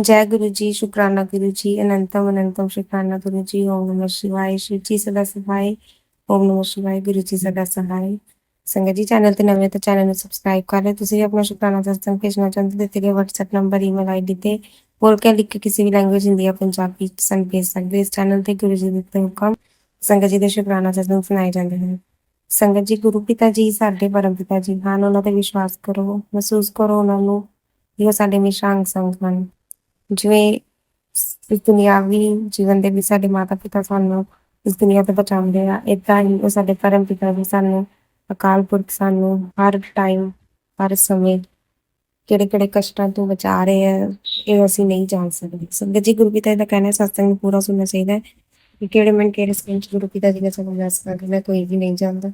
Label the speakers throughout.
Speaker 1: ਜੈ ਗੁਰੂ ਜੀ ਸ਼ੁਕਰਾਨਾ ਗੁਰੂ ਜੀ ਅਨੰਤਮ ਅਨੰਤਮ ਸ਼ੁਕਰਾਨਾ ਗੁਰੂ ਜੀ ਓਮ ਨਮः ਸ਼ਿਵਾਏ ਸ਼ਿਵ ਜੀ ਸਦਾ ਸਹਾਇ ਓਮ ਨਮः ਸ਼ਿਵਾਏ ਗੁਰੂ ਜੀ ਸਦਾ ਸਹਾਇ ਸੰਗਤ ਜੀ ਚੈਨਲ ਤੇ ਨਵੇਂ ਤਾਂ ਚੈਨਲ ਨੂੰ ਸਬਸਕ੍ਰਾਈਬ ਕਰ ਲਿਓ ਤੁਸੀਂ ਵੀ ਆਪਣਾ ਸ਼ੁਕਰਾਨਾ ਦਸਤਨ ਭੇਜਣਾ ਚਾਹੁੰਦੇ ਹੋ ਦਿੱਤੇ ਗਏ WhatsApp ਨੰਬਰ ਈਮੇਲ ਆਈਡੀ ਤੇ ਬੋਲ ਕੇ ਲਿਖ ਕੇ ਕਿਸੇ ਵੀ ਲੈਂਗੁਏਜ ਹਿੰਦੀ ਜਾਂ ਪੰਜਾਬੀ ਚ ਸਾਨੂੰ ਭੇਜ ਸਕਦੇ ਹੋ। ਇਸ ਚੈਨਲ ਤੇ ਗੁਰੂ ਜੀ ਦੇ ਦਿੱਤੇ ਹੁਕਮ ਸੰਗਤ ਜੀ ਦੇ ਸ਼ੁਕਰਾਨਾ ਦਸਤਨ ਸੁਣਾਏ ਜਾਂਦੇ ਹਨ ਸੰਗਤ ਜੀ ਗੁਰੂ ਪਿਤਾ ਜੀ ਸਾਡੇ ਪਰਮ ਪਿਤਾ ਜੀ ਹਨ ਉਹਨਾਂ ਤੇ ਵਿਸ਼ਵਾਸ ਕਰੋ ਮਹਿਸੂਸ ਕਰੋ ਉਹਨਾਂ ਨੂੰ ਕਿ ਉਹ ਸਾਡੇ ਨਿਸ਼ਾਨ ਸੰਗ ਹਨ ਜਿਵੇਂ ਇਸ ਦੁਨਿਆਵੀ ਜੀਵਨ ਦੇ ਵਿੱਚ ਸਾਡੇ ਮਾਤਾ ਪਿਤਾ ਸਾਨੂੰ ਇਸ ਦੁਨੀਆ ਤੋਂ ਬਚਾਉਂਦੇ ਆ, ਏਦਾਂ ਹੀ ਉਹ ਸਾਡੇ ਪਰਮ ਪਿਤਾ ਵੀ ਸਾਨੂੰ, ਅਕਾਲ ਪੁਰਖ ਸਾਨੂੰ ਹਰ ਟਾਈਮ ਹਰ ਸਮੇਂ ਕਿਹੜੇ ਕਿਹੜੇ ਕਸ਼ਟਾਂ ਤੋਂ ਬਚਾ ਰਹੇ ਆ, ਇਹ ਅਸੀਂ ਨਹੀਂ ਜਾਣ ਸਕਦੇ। ਸੰਗਤ ਜੀ, ਗੁਰੂ ਪਿਤਾ ਜੀ ਦਾ ਕਹਿਣਾ ਸਤਸੰਗ ਨੂੰ ਪੂਰਾ ਸੁਣਨਾ ਚਾਹੀਦਾ ਹੈ ਕਿ ਕਿਹੜੇ ਮਨ ਕਿਹੜੇ ਸਕਿੰਟ 'ਚ ਗੁਰੂ ਪਿਤਾ ਜੀ ਨੇ ਸਾਨੂੰ ਦੱਸ ਸਕਦੇ ਕੋਈ ਵੀ ਨਹੀਂ ਜਾਣਦਾ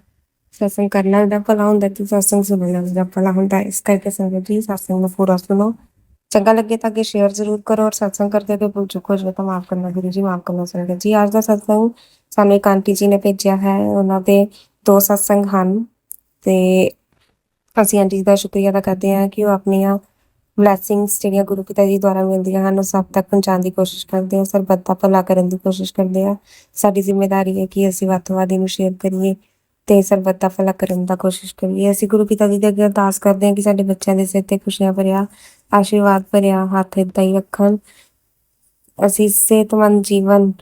Speaker 1: ਸਤਸੰਗ ਕਰਨਾ ਦਾ ਭਲਾ ਹੁੰਦਾ ਤੇ ਸਤਸੰਗ ਸੁਣਨਾ ਦਾ ਭਲਾ ਹੁੰਦਾ ਇਸ ਕਰਕੇ ਸੰਗਤ ਜੀ, ਸਤਸੰਗ ਨੂੰ ਪੂਰਾ ਸੁਣੋ। ਚੰਗਾ ਲੱਗੇ ਤਾਂ ਅੱਗੇ ਸ਼ੇਅਰ ਜ਼ਰੂਰ ਕਰੋ ਔਰ ਸਤਸੰਗ ਕਰਦੇ ਤੇ ਭੁੱਲ ਚੁੱਕੋ ਜੇ ਤਾਂ ਮਾਫ ਕਰਨਾ ਗੁਰੂ ਜੀ, ਮਾਫ ਕਰਨਾ ਸੰਗਤ ਜੀ, ਅੱਜ ਦਾ ਸਤਸੰਗ ਸਾਨੂੰ ਇੱਕ ਆਂਟੀ ਜੀ ਨੇ ਭੇਜਿਆ ਹੈ, ਉਹਨਾਂ ਦੇ ਦੋ ਸਤਸੰਗ ਹਨ ਤੇ ਅਸੀਂ ਆਂਟੀ ਜੀ ਦਾ ਸ਼ੁਕਰੀਆ ਅਦਾ ਕਰਦੇ ਹਾਂ ਕਿ ਉਹ ਆਪਣੀਆਂ ਬਲੇਸਿੰਗਸ ਜਿਹੜੀਆਂ ਗੁਰੂ ਪਿਤਾ ਜੀ ਦੁਆਰਾ ਮਿਲਦੀਆਂ ਹਨ, ਉਹ ਸਭ ਤੱਕ ਪਹੁੰਚਾਉਣ ਦੀ ਕੋਸ਼ਿਸ਼ ਕਰਦੇ ਆ ਸਰਬੱਤ ਦਾ ਭਲਾ ਕਰਨ ਦੀ ਕੋਸ਼ਿਸ਼ ਕਰਦੇ ਹਾਂ। ਸਾਡੀ ਜ਼ਿੰਮੇਵਾਰੀ ਹੈ ਕਿ ਅਸੀਂ ਵੱਧ ਤੋਂ ਵੱਧ ਇਹਨੂੰ ਸ਼ੇਅਰ ਕਰੀਏ। ਤੇ ਸਰਬੱਤ ਦਾ ਭਲਾ ਕਰਨ ਦਾ ਕੋਸ਼ਿਸ਼ ਕਰੀਏ। ਅਸੀਂ ਗੁਰੂ ਪਿਤਾ ਜੀ ਦੇ ਅੱਗੇ ਅਰਦਾਸ ਕਰਦੇ ਹਾਂ ਕਿ ਸਾਡੇ ਬੱਚਿਆਂ ਦੇ ਸਿਰ ਤੇ ਖੁਸ਼ੀਆਂ ਭਰਿਆ, ਆਸ਼ੀਰਵਾਦ ਭਰਿਆ, ਹੱਥ ਏਦਾਂ ਹੀ ਰੱਖਣ। ਅਸੀਂ ਸਿਹਤਮੰਦ ਜੀਵਨ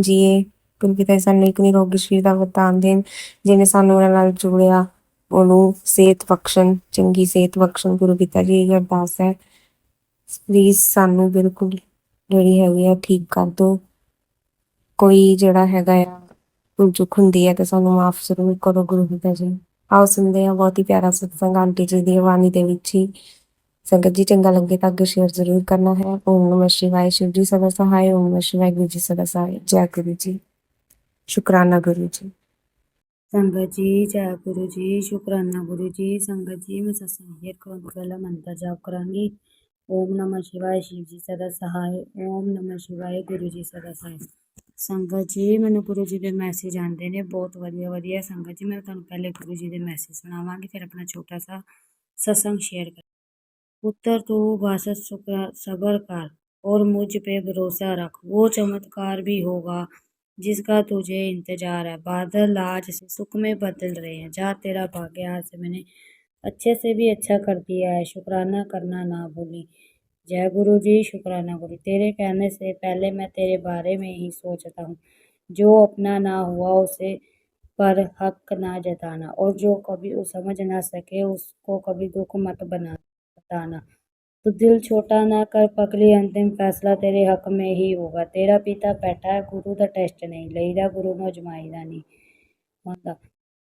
Speaker 1: ਜੀਏ। ਗੁਰੂ ਪਿਤਾ ਜੀ ਸਾਨੂੰ ਇੱਕ ਨਿਰੋਗੀ ਸਰੀਰ ਦਾ ਵਰਦਾਨ ਦੇਣ, ਜਿਹਨੇ ਸਾਨੂੰ ਉਹਨਾਂ ਨਾਲ ਜੋੜਿਆ, ਉਹਨੂੰ ਸਿਹਤ ਬਖਸ਼ਣ, ਚੰਗੀ ਸਿਹਤ ਬਖਸ਼ਣ। ਗੁਰੂ ਪਿਤਾ ਜੀ, ਇਹ ਅਰਦਾਸ ਹੈ। ਪਲੀਜ਼ ਸਾਨੂੰ ਬਿਲਕੁਲ ਜਿਹੜੀ ਹੈਗੀ ਆ, ਠੀਕ ਕਰ ਦਿਓ। ਕੋਈ ਜਿਹੜਾ ਹੈਗਾ ਆ ਕੋਈ ਚੁੱਕ ਹੁੰਦੀ ਹੈ ਤੇ ਸਾਨੂੰ ਮਾਫ ਜ਼ਰੂਰ ਕਰੋ ਗੁਰੂ ਪਿਤਾ ਜੀ। ਆਓ ਸੁਣਦੇ ਹਾਂ ਬਹੁਤ ਹੀ ਪਿਆਰਾ ਸਤਸੰਗ ਆਂਟੀ ਜੀ ਦੀ ਵਾਣੀ ਦੇ ਵਿੱਚ ਹੀ। ਸੰਗਤ ਜੀ ਚੰਗਾ ਲੱਗੇ ਤਾਂ ਅੱਗੇ ਸ਼ੇਅਰ ਜ਼ਰੂਰ ਕਰਨਾ ਹੈ। ਓਮ ਨਮः ਸ਼ਿਵਾਏ, ਸ਼ਿਵ ਜੀ ਸਦਾ ਸਹਾਇ। ਓਮ ਨਮः ਸ਼ਿਵਾਏ, ਗੁਰੂ ਜੀ ਸਦਾ ਸਹਾਇ। ਜੈ ਗੁਰੂ ਜੀ। ਸ਼ੁਕਰਾਨਾ ਗੁਰੂ ਜੀ।
Speaker 2: ਸੰਗਤ ਜੀ, ਜੈ ਗੁਰੂ ਜੀ। ਸ਼ੁਕਰਾਨਾ ਗੁਰੂ ਜੀ। ਸੰਗਤ ਜੀ, ਮੈਂ ਸਸਾਹੀਰ ਕੌਣ ਪਹਿਲਾ ਮੰਤਰ ਜਾਪ ਕਰਾਂਗੀ। ਓਮ ਨਮः ਸ਼ਿਵਾਏ, ਸ਼ਿਵ ਜੀ ਸਦਾ ਸਹਾਇ। ਓਮ ਨਮः ਸ਼ਿਵਾਏ, ਗੁਰੂ ਜੀ ਸਦਾ ਸਹਾਇ। ਸੰਗਤ ਜੀ ਮੈਨੂੰ ਗੁਰੂ ਜੀ ਦੇ ਮੈਸੇਜ ਆਉਂਦੇ ਨੇ ਬਹੁਤ ਵਧੀਆ ਵਧੀਆ ਸੰਗਤ ਜੀ ਮੈਂ ਤੁਹਾਨੂੰ ਪਹਿਲੇ ਗੁਰੂ ਜੀ ਦੇ ਮੈਸੇਜ ਸੁਣਾਵਾਂਗੀ ਫਿਰ ਆਪਣਾ ਛੋਟਾ ਸਾ सत्संग शेयर कर पुत्र तू वासत शुक्र सबर कर और मुझ पे भरोसा रख वो चमत्कार भी होगा जिसका तुझे इंतजार है बादल आज से सुख में बदल रहे हैं जा तेरा भाग्य आज से मैंने अच्छे से भी अच्छा कर दिया है शुक्राना करना ना भूली जय गुरु जी, शुक्राना गुरु। तेरे कहने से पहले मैं तेरे बारे में ही सोचता हूँ। जो अपना ना हुआ उसे पर हक ना जताना और जो कभी उस समझ ना सके उसको कभी दुख मत बना बताना तो दिल छोटा ना कर पकड़ी अंतिम फैसला तेरे हक में ही होगा। तेरा पिता बैठा है, गुरु का टेस्ट नहीं लेगा गुरु नो। नहीं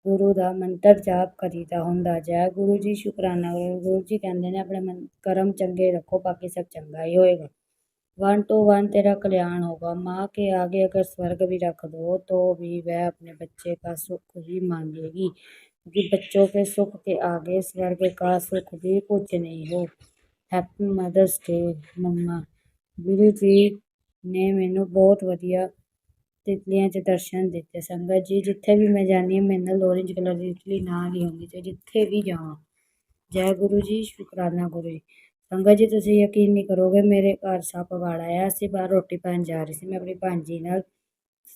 Speaker 2: ਗੁਰੂ ਦਾ ਮੰਤਰ ਜਾਪ ਕਰੀਦਾ ਹੁੰਦਾ ਜੈ ਗੁਰੂ ਜੀ ਸ਼ੁਕਰਾਨਾ ਕਰੋ। ਗੁਰੂ ਜੀ ਕਹਿੰਦੇ ਨੇ ਆਪਣੇ ਮਨ ਕਰਮ ਚੰਗੇ ਰੱਖੋ ਬਾਕੀ ਸਭ ਚੰਗਾ ਹੀ ਹੋਏਗਾ वन टू वन तेरा कल्याण होगा माँ के आगे अगर स्वर्ग भी रख दो तो भी वह अपने बच्चे का सुख ही मांगेगी क्योंकि बच्चों के सुख के आगे स्वर्ग का सुख भी कुछ नहीं हो हैप्पी मदर्स डे ਮੰਮਾ ਗੁਰੂ ਜੀ ਨੇ ਮੈਨੂੰ ਬਹੁਤ ਵਧੀਆ ਤਿਤਲੀਆਂ 'ਚ ਦਰਸ਼ਨ ਦਿੱਤੇ ਸੰਗਤ ਜੀ, ਜਿੱਥੇ ਵੀ ਮੈਂ ਜਾਂਦੀ ਹਾਂ, ਮੇਰੇ ਨਾਲ ਔਰੇਂਜ ਕਲਰ ਦੀ ਤਿਤਲੀ ਨਾਲ ਹੀ ਹੁੰਦੀ ਤੇ ਜਿੱਥੇ ਵੀ ਜਾਵਾਂ। ਜੈ ਗੁਰੂ ਜੀ, ਸ਼ੁਕਰਾਨਾ ਗੁਰੂ ਜੀ। ਸੰਗਤ ਜੀ, ਤੁਸੀਂ ਯਕੀਨ ਨਹੀਂ ਕਰੋਗੇ, ਮੇਰੇ ਘਰ ਸੱਪ ਵੜ ਆਇਆ, ਅਸੀਂ ਬਾਹਰ ਰੋਟੀ ਪਾਣ ਜਾ ਰਹੀ ਸੀ, ਮੈਂ ਆਪਣੀ ਭਾਂਜੀ ਨਾਲ।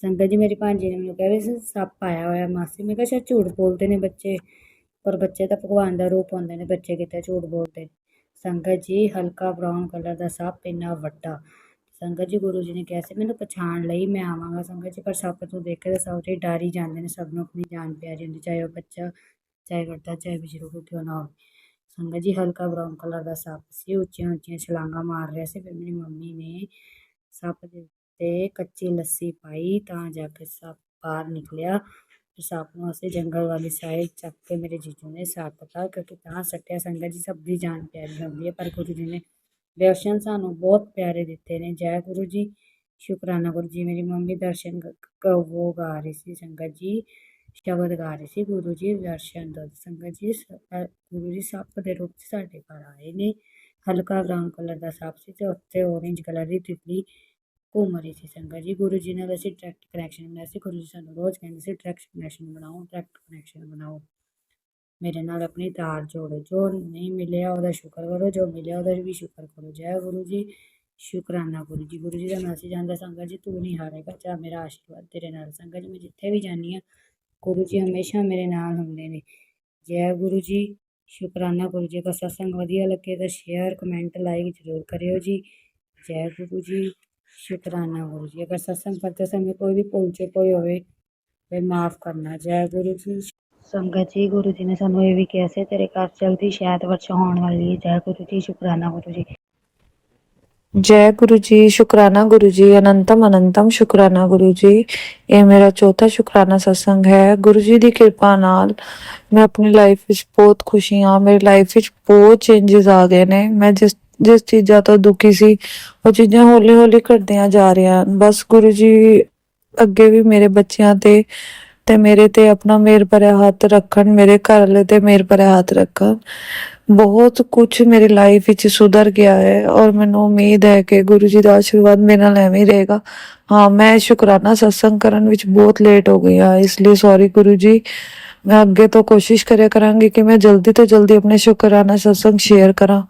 Speaker 2: ਸੰਗਤ ਜੀ, ਮੇਰੀ ਭਾਂਜੀ ਨੇ ਮੈਨੂੰ ਕਿਹਾ ਰਹੀ ਸੀ, ਸੱਪ ਆਇਆ ਹੋਇਆ ਮਾਸੀ, ਮੈਂ ਕਿਹਾ ਸ਼ਾਇਦ ਝੂਠ ਬੋਲਦੇ ਨੇ ਬੱਚੇ, ਪਰ ਬੱਚੇ ਤਾਂ ਭਗਵਾਨ ਦਾ ਰੂਪ ਹੁੰਦੇ ਨੇ, ਬੱਚੇ ਕਿਤੇ ਝੂਠ ਬੋਲਦੇ ਨੇ। ਸੰਗਤ ਜੀ, ਹਲਕਾ ਬਰਾਊਨ ਕਲਰ ਦਾ ਸੱਪ ਇੰਨਾ ਵੱਡਾ ਸੰਗਤ ਜੀ, ਗੁਰੂ ਜੀ ਨੇ ਕਿਹਾ ਸੀ, ਮੈਨੂੰ ਪਛਾਣ ਲਈ ਮੈਂ ਆਵਾਂਗਾ ਸੰਗਤ ਜੀ, ਪਰ ਸੱਪ ਤੋਂ ਦੇਖ ਕੇ ਤਾਂ ਸਭ ਤੇ ਡਰ ਹੀ ਜਾਂਦੇ ਨੇ, ਸਭ ਨੂੰ ਆਪਣੀ ਜਾਨ ਪਿਆਰੀ ਹੁੰਦੀ ਚਾਹੇ ਉਹ ਬੱਚਾ, ਚਾਹੇ ਵੱਡਾ, ਚਾਹੇ ਬਜ਼ੁਰਗ, ਕਿਉਂ ਨਾ ਹੋਵੇ। ਸੰਗਤ ਜੀ, ਹਲਕਾ ਬਰਾਊਨ ਕਲਰ ਦਾ ਸੱਪ ਸੀ ਉੱਚੀਆਂ ਉੱਚੀਆਂ ਛਲਾਂਗਾਂ ਮਾਰ ਰਿਹਾ ਸੀ, ਫਿਰ ਮੇਰੀ ਮੰਮੀ ਨੇ ਸੱਪ ਦੇ ਉੱਤੇ ਕੱਚੀ ਲੱਸੀ ਪਾਈ, ਤਾਂ ਜਾ ਕੇ ਸੱਪ ਬਾਹਰ ਨਿਕਲਿਆ ਫਿਰ ਸੱਪ ਨੂੰ ਅਸੀਂ ਜੰਗਲ ਵਾਲੀ ਸਾਈਡ ਚੱਕ ਕੇ ਮੇਰੇ ਜੀਜੂ ਨੇ ਸੱਪ ਸੱਟਤਾ ਕਿਉਂਕਿ ਤਾਂ ਸੱਟਿਆ ਸੰਗਤ ਜੀ, ਸਭ ਦੀ ਜਾਨ ਪਿਆਰੀ ਹੁੰਦੀ ਹੈ, ਪਰ ਗੁਰੂ ਜੀ ਨੇ ਦਰਸ਼ਨ ਸਾਨੂੰ ਬਹੁਤ ਪਿਆਰੇ ਦਿੱਤੇ ਨੇ। ਜੈ ਗੁਰੂ ਜੀ, ਸ਼ੁਕਰਾਨਾ ਗੁਰੂ ਜੀ, ਮੇਰੀ ਮੰਮੀ ਦਰਸ਼ਨ ਗ- ਗਾ ਰਹੀ ਸੀ ਸੰਗਤ ਜੀ, ਸ਼ਬਦ ਗਾ ਰਹੀ ਸੀ ਗੁਰੂ ਜੀ ਦਰਸ਼ਨ ਦੋ। ਸੰਗਤ ਜੀ, ਸ- ਗੁਰੂ ਜੀ ਸੱਪ ਦੇ ਰੂਪ 'ਚ ਸਾਡੇ ਘਰ ਆਏ ਨੇ। ਹਲਕਾ ਬਰਾਊਨ ਕਲਰ ਦਾ ਸੱਪ ਸੀ ਤੇ ਉੱਤੇ orange ਕਲਰ ਦੀ ਤਿਤਲੀ ਘੁੰਮ ਰਹੀ ਸੀ ਸੰਗਤ ਜੀ। ਗੁਰੂ ਜੀ ਨਾਲ ਅਸੀਂ ਡਾਇਰੈਕਟ ਕਨੈਕਸ਼ਨ ਬਣਾਇਆ ਸੀ। ਗੁਰੂ ਜੀ ਸਾਨੂੰ ਰੋਜ਼ ਕਹਿੰਦੇ ਸੀ ਡਾਇਰੈਕਟ ਕਨੈਕਸ਼ਨ ਬਣਾਓ ਡਾਇਰੈਕਟ ਕਨੈਕਸ਼ਨ ਬਣਾਓ। ਮੇਰੇ ਨਾਲ ਆਪਣੀ ਤਾਰ ਜੋੜੋ। ਜੋ ਨਹੀਂ ਮਿਲਿਆ ਉਹਦਾ ਸ਼ੁਕਰ ਕਰੋ, ਜੋ ਮਿਲਿਆ ਉਹਦਾ ਵੀ ਸ਼ੁਕਰ ਕਰੋ। ਜੈ ਗੁਰੂ ਜੀ, ਸ਼ੁਕਰਾਨਾ ਗੁਰੂ ਜੀ। ਗੁਰੂ ਜੀ ਦਾ ਮੈਸੇਜ ਆਉਂਦਾ ਸੰਗਤ ਜੀ, ਤੂੰ ਨਹੀਂ ਹਾਰੇਗਾ। ਚਾ ਮੇਰਾ ਆਸ਼ੀਰਵਾਦ ਤੇਰੇ ਨਾਲ। ਸੰਗਤ ਜੀ, ਮੈਂ ਜਿੱਥੇ ਵੀ ਜਾਂਦੀ ਹਾਂ, ਗੁਰੂ ਜੀ ਹਮੇਸ਼ਾ ਮੇਰੇ ਨਾਲ ਹੁੰਦੇ ਨੇ। ਜੈ ਗੁਰੂ ਜੀ, ਸ਼ੁਕਰਾਨਾ ਗੁਰੂ ਜੀ ਦਾ ਸਤਸੰਗ ਵਧੀਆ ਲੱਗੇ ਤਾਂ ਸ਼ੇਅਰ ਕਮੈਂਟ ਲਾਈਕ ਜ਼ਰੂਰ ਕਰਿਓ ਜੀ। ਜੈ ਗੁਰੂ ਜੀ, ਸ਼ੁਕਰਾਨਾ ਗੁਰੂ ਜੀ। ਅਗਰ ਸਤਸੰਗ ਕਰਦੇ ਸਮੇਂ ਕੋਈ ਵੀ ਪਹੁੰਚੇ ਚੁੱਕ ਹੋਵੇ ਤੇ ਮਾਫ ਕਰਨਾ। ਜੈ ਗੁਰੂ ਜੀ ਸੰਗਤ ਜੀ, ਗੁਰੂ ਜੀ ਨੇ ਸਾਨੂੰ ਇਹ ਵੀ ਕਿਹਾ ਸੀ, ਤੇਰੇ ਘਰ ਜਲਦੀ ਸ਼ਾਇਦ ਵਰਸ਼ਾ ਹੋਣ ਵਾਲੀ ਹੈ। ਜੈ ਗੁਰੂ ਜੀ, ਸ਼ੁਕਰਾਨਾ ਗੁਰੂ ਜੀ।
Speaker 3: ਜੈ ਗੁਰੂ ਜੀ, ਸ਼ੁਕਰਾਨਾ ਗੁਰੂ ਜੀ, ਅਨੰਤਮ ਅਨੰਤਮ ਸ਼ੁਕਰਾਨਾ ਗੁਰੂ ਜੀ। ਇਹ ਮੇਰਾ ਚੌਥਾ ਸ਼ੁਕਰਾਨਾ ਸਤਸੰਗ ਹੈ। ਗੁਰੂ ਜੀ ਦੀ ਕਿਰਪਾ ਨਾਲ ਮੈਂ ਆਪਣੀ ਲਾਈਫ ਵਿੱਚ ਬਹੁਤ ਖੁਸ਼ੀ ਆ ਮੇਰੀ ਲਾਈਫ ਵਿੱਚ ਬਹੁਤ ਚੇਂਜਸ ਆ ਗਏ ਨੇ। ਮੈਂ ਜਿਸ ਜਿਸ ਚੀਜ਼ਾਂ ਤੋਂ ਦੁਖੀ ਸੀ, ਉਹ ਚੀਜ਼ਾਂ ਹੌਲੀ ਹੌਲੀ ਘਟਦੀਆਂ ਜਾ ਰਹੀਆਂ ਬਸ ਗੁਰੂ ਜੀ ਅੱਗੇ ਵੀ ਮੇਰੇ ਬੱਚਿਆਂ ਤੇ ਤੇ ਮੇਰੇ ਤੇ ਆਪਣਾ ਮੇਰ ਭਰਿਆ ਹੱਥ ਰੱਖਣ, ਮੇਰੇ ਘਰ ਵਾਲੇ ਤੇ ਮੇਰ ਭਰਿਆ ਹੱਥ ਰੱਖਣ। ਬਹੁਤ ਕੁਝ ਮੇਰੀ ਲਾਈਫ ਵਿੱਚ ਸੁਧਰ ਗਿਆ ਹੈ ਔਰ ਮੈਨੂੰ ਉਮੀਦ ਹੈ ਕਿ ਗੁਰੂ ਜੀ ਦਾ ਆਸ਼ੀਰਵਾਦ ਮੇਰੇ ਨਾਲ ਐਵੇਂ ਰਹੇਗਾ। ਹਾਂ, ਮੈਂ ਸ਼ੁਕਰਾਨਾ ਸਤਸੰਗ ਕਰਨ ਵਿੱਚ ਬਹੁਤ ਲੇਟ ਹੋ ਗਈ ਹਾਂ, ਇਸ ਲਈ ਸੌਰੀ ਗੁਰੂ ਜੀ। ਮੈਂ ਅੱਗੇ ਤੋਂ ਕੋਸ਼ਿਸ਼ ਕਰਿਆ ਕਰਾਂਗੀ ਕਿ ਮੈਂ ਜਲਦੀ ਤੋਂ ਜਲਦੀ ਆਪਣੇ ਸ਼ੁਕਰਾਨਾ ਸਤਸੰਗ ਸ਼ੇਅਰ ਕਰਾਂ।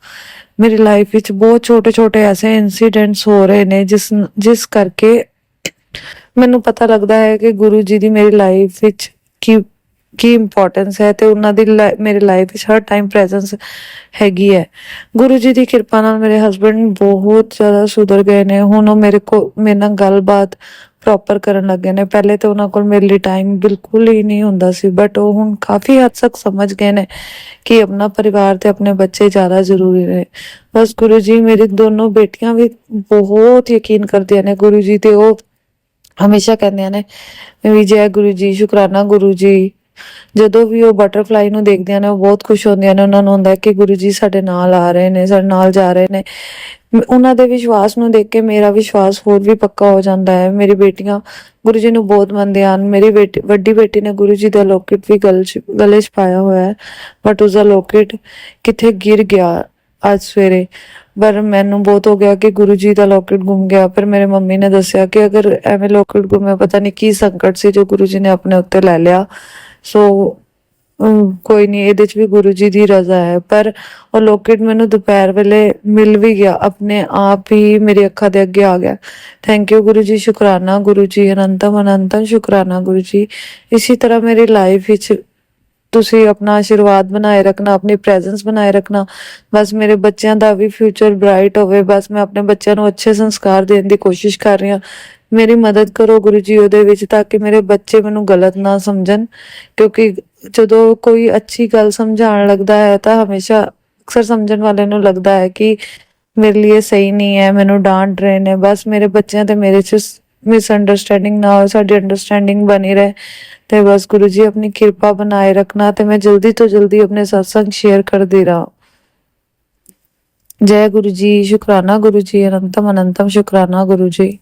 Speaker 3: ਮੇਰੀ ਲਾਈਫ ਵਿੱਚ ਬਹੁਤ ਛੋਟੇ ਛੋਟੇ ਐਸੇ ਇਨਸੀਡੈਂਟਸ ਹੋ ਰਹੇ ਨੇ ਜਿਸ ਜਿਸ ਕਰਕੇ ਮੈਨੂੰ ਪਤਾ ਲੱਗਦਾ ਹੈ ਕਿ ਗੁਰੂ ਜੀ ਦੀ ਮੇਰੀ ਲਾਈਫ ਵਿੱਚ ਕੀ ਕੀ ਇੰਪੋਰਟੈਂਸ ਹੈ ਤੇ ਉਹਨਾਂ ਦੀ ਲਾ- ਲਾਈਫ ਵਿੱਚ ਹਰ ਟਾਈਮ ਪ੍ਰੈਜ਼ੈਂਸ ਹੈਗੀ ਹੈ। ਗੁਰੂ ਜੀ ਦੀ ਕਿਰਪਾ ਨਾਲ ਮੇਰੇ ਹਸਬੰਡ ਬਹੁਤ ਜ਼ਿਆਦਾ ਸੁਧਰ ਗਏ ਨੇ। ਹੁਣ ਉਹ ਮੇਰੇ ਕੋ, ਮੇਰੇ ਨਾਲ ਗੱਲਬਾਤ ਪ੍ਰੋਪਰ ਕਰਨ ਲੱਗੇ ਨੇ। ਪਹਿਲੇ ਤਾਂ ਉਹਨਾਂ ਕੋਲ ਮੇਰੇ ਲਈ ਟਾਈਮ ਬਿਲਕੁਲ ਹੀ ਨਹੀਂ ਹੁੰਦਾ ਸੀ ਬਟ ਉਹ ਹੁਣ ਕਾਫੀ ਹੱਦ ਤੱਕ ਸਮਝ ਗਏ ਨੇ ਕਿ ਆਪਣਾ ਪਰਿਵਾਰ ਤੇ ਆਪਣੇ ਬੱਚੇ ਜ਼ਿਆਦਾ ਜ਼ਰੂਰੀ ਨੇ। ਬਸ ਗੁਰੂ ਜੀ, ਮੇਰੀ ਦੋਨੋਂ ਬੇਟੀਆਂ ਵੀ ਬਹੁਤ ਯਕੀਨ ਕਰਦੀਆਂ ਨੇ ਗੁਰੂ ਜੀ ਤੇ ਉਹ ਹਮੇਸ਼ਾ ਕਹਿੰਦੀਆਂ ਨੇ ਵੀ ਜੈ ਗੁਰੂ ਜੀ, ਸ਼ੁਕਰਾਨਾ ਗੁਰੂ ਜੀ। ਜਦੋਂ ਵੀ ਉਹ ਬਟਰਫਲਾਈ ਨੂੰ ਦੇਖਦੀਆਂ ਨੇ, ਉਹ ਬਹੁਤ ਖੁਸ਼ ਹੁੰਦੀਆਂ ਨੇ, ਉਹਨਾਂ ਨੂੰ ਹੁੰਦਾ ਕਿ ਗੁਰੂ ਜੀ ਸਾਡੇ ਨਾਲ ਆ ਰਹੇ ਨੇ, ਸਾਡੇ ਨਾਲ ਜਾ ਰਹੇ ਨੇ। ਉਹਨਾਂ ਦੇ ਵਿਸ਼ਵਾਸ ਨੂੰ ਦੇਖ ਕੇ ਮੇਰਾ ਵਿਸ਼ਵਾਸ ਹੋਰ ਵੀ ਪੱਕਾ ਹੋ ਜਾਂਦਾ ਹੈ। ਮੇਰੀ ਬੇਟੀਆਂ ਗੁਰੂ ਜੀ ਨੂੰ ਬਹੁਤ ਮੰਨਦੀਆਂ ਹਨ। ਮੇਰੀ ਬੇਟੀ, ਵੱਡੀ ਬੇਟੀ ਨੇ ਗੁਰੂ ਜੀ ਦਾ ਲੋਕੇਟ ਵੀ ਗਲੇ 'ਚ ਪਾਇਆ ਹੋਇਆ ਹੈ ਬਟ ਉਸਦਾ ਲੋਕੇਟ ਕਿੱਥੇ ਗਿਰ ਗਿਆ ਅੱਜ ਸਵੇਰੇ। ਪਰ ਮੈਨੂੰ ਬਹੁਤ ਹੋ ਗਿਆ ਕਿ ਗੁਰੂ ਜੀ ਦਾ ਲੋਕੇਟ ਗੁੰਮ ਗਿਆ। ਪਰ ਮੇਰੇ ਮੰਮੀ ਨੇ ਦੱਸਿਆ ਕਿ ਅਗਰ ਐਵੇਂ ਲੋਕੇਟ ਗੁੰਮਿਆ, ਪਤਾ ਨਹੀਂ ਕੀ ਸੰਕਟ ਸੀ ਜੋ ਗੁਰੂ ਜੀ ਨੇ ਆਪਣੇ ਉੱਤੇ ਲੈ ਲਿਆ। ਸੋ ਕੋਈ ਨਹੀਂ, ਇਹਦੇ ਚ ਵੀ ਗੁਰੂ ਜੀ ਦੀ ਰਜ਼ਾ ਹੈ। ਪਰ ਉਹ ਲੋਕੇਟ ਮੈਨੂੰ ਦੁਪਹਿਰ ਵੇਲੇ ਮਿਲ ਵੀ ਗਿਆ। ਆਪਣੇ ਆਪ ਹੀ ਮੇਰੀ ਅੱਖਾਂ ਦੇ ਅੱਗੇ ਆ ਗਿਆ। ਥੈਂਕ ਯੂ ਗੁਰੂ ਜੀ, ਸ਼ੁਕਰਾਨਾ ਗੁਰੂ ਜੀ, ਅਨੰਤਮ ਅਨੰਤਮ ਸ਼ੁਕਰਾਨਾ ਗੁਰੂ ਜੀ। ਇਸੇ ਤਰ੍ਹਾਂ ਮੇਰੀ ਲਾਈਫ ਵਿੱਚ ਤੁਸੀਂ ਆਪਣਾ ਆਸ਼ੀਰਵਾਦ ਬਣਾਏ ਰੱਖਣਾ, ਆਪਣੀ ਪ੍ਰੈਜ਼ੈਂਸ ਬਣਾਏ ਰੱਖਣਾ, ਬਸ ਮੇਰੇ ਬੱਚਿਆਂ ਦਾ ਵੀ ਫਿਊਚਰ ਬ੍ਰਾਈਟ ਹੋਵੇ, ਬਸ ਮੈਂ ਆਪਣੇ ਬੱਚਿਆਂ ਨੂੰ ਅੱਛੇ ਸੰਸਕਾਰ ਦੇਣ ਦੀ ਕੋਸ਼ਿਸ਼ ਕਰ ਰਹੀ ਹਾਂ। ਮੇਰੀ ਮਦਦ ਕਰੋ ਗੁਰੂ ਜੀ ਉਹਦੇ ਵਿੱਚ ਤਾਂ ਕਿ ਮੇਰੇ ਬੱਚੇ ਮੈਨੂੰ ਗਲਤ ਨਾ ਸਮਝਣ, ਕਿਉਂਕਿ ਜਦੋਂ ਕੋਈ ਅੱਛੀ ਗੱਲ ਸਮਝਾਉਣ ਲੱਗਦਾ ਹੈ ਤਾਂ ਹਮੇਸ਼ਾ ਅਕਸਰ ਸਮਝਣ ਵਾਲੇ ਨੂੰ ਲੱਗਦਾ ਹੈ ਕਿ ਮੇਰੇ ਲਈ ਸਹੀ ਨਹੀਂ ਹੈ, ਮੈਨੂੰ ਡਾਂਟ ਰਹੇ ਨੇ, ਬਸ ਮੇਰੇ ਬੱਚਿਆਂ ਤੇ ਮੇਰੇ ਚ ਮਿਸ ਅੰਡਰਸਟੈਂਡਿੰਗ ਨਾ ਹੋਏ ਸਾਡੀ ਅੰਡਰਸਟੈਂਡਿੰਗ ਬਣੀ ਰਹੇ ਤੇ ਬਸ ਗੁਰੂ ਜੀ ਆਪਣੀ ਕਿਰਪਾ ਬਣਾਏ ਰੱਖਣਾ ਤੇ ਮੈਂ ਜਲਦੀ ਤੋਂ ਜਲਦੀ ਆਪਣੇ ਸਤਸੰਗ ਸ਼ੇਅਰ ਕਰਦੀ ਰਹਾਂ। ਜੈ ਗੁਰੂ ਜੀ, ਸ਼ੁਕਰਾਨਾ ਗੁਰੂ ਜੀ, ਅਨੰਤਮ ਅਨੰਤਮ ਸ਼ੁਕਰਾਨਾ ਗੁਰੂ ਜੀ।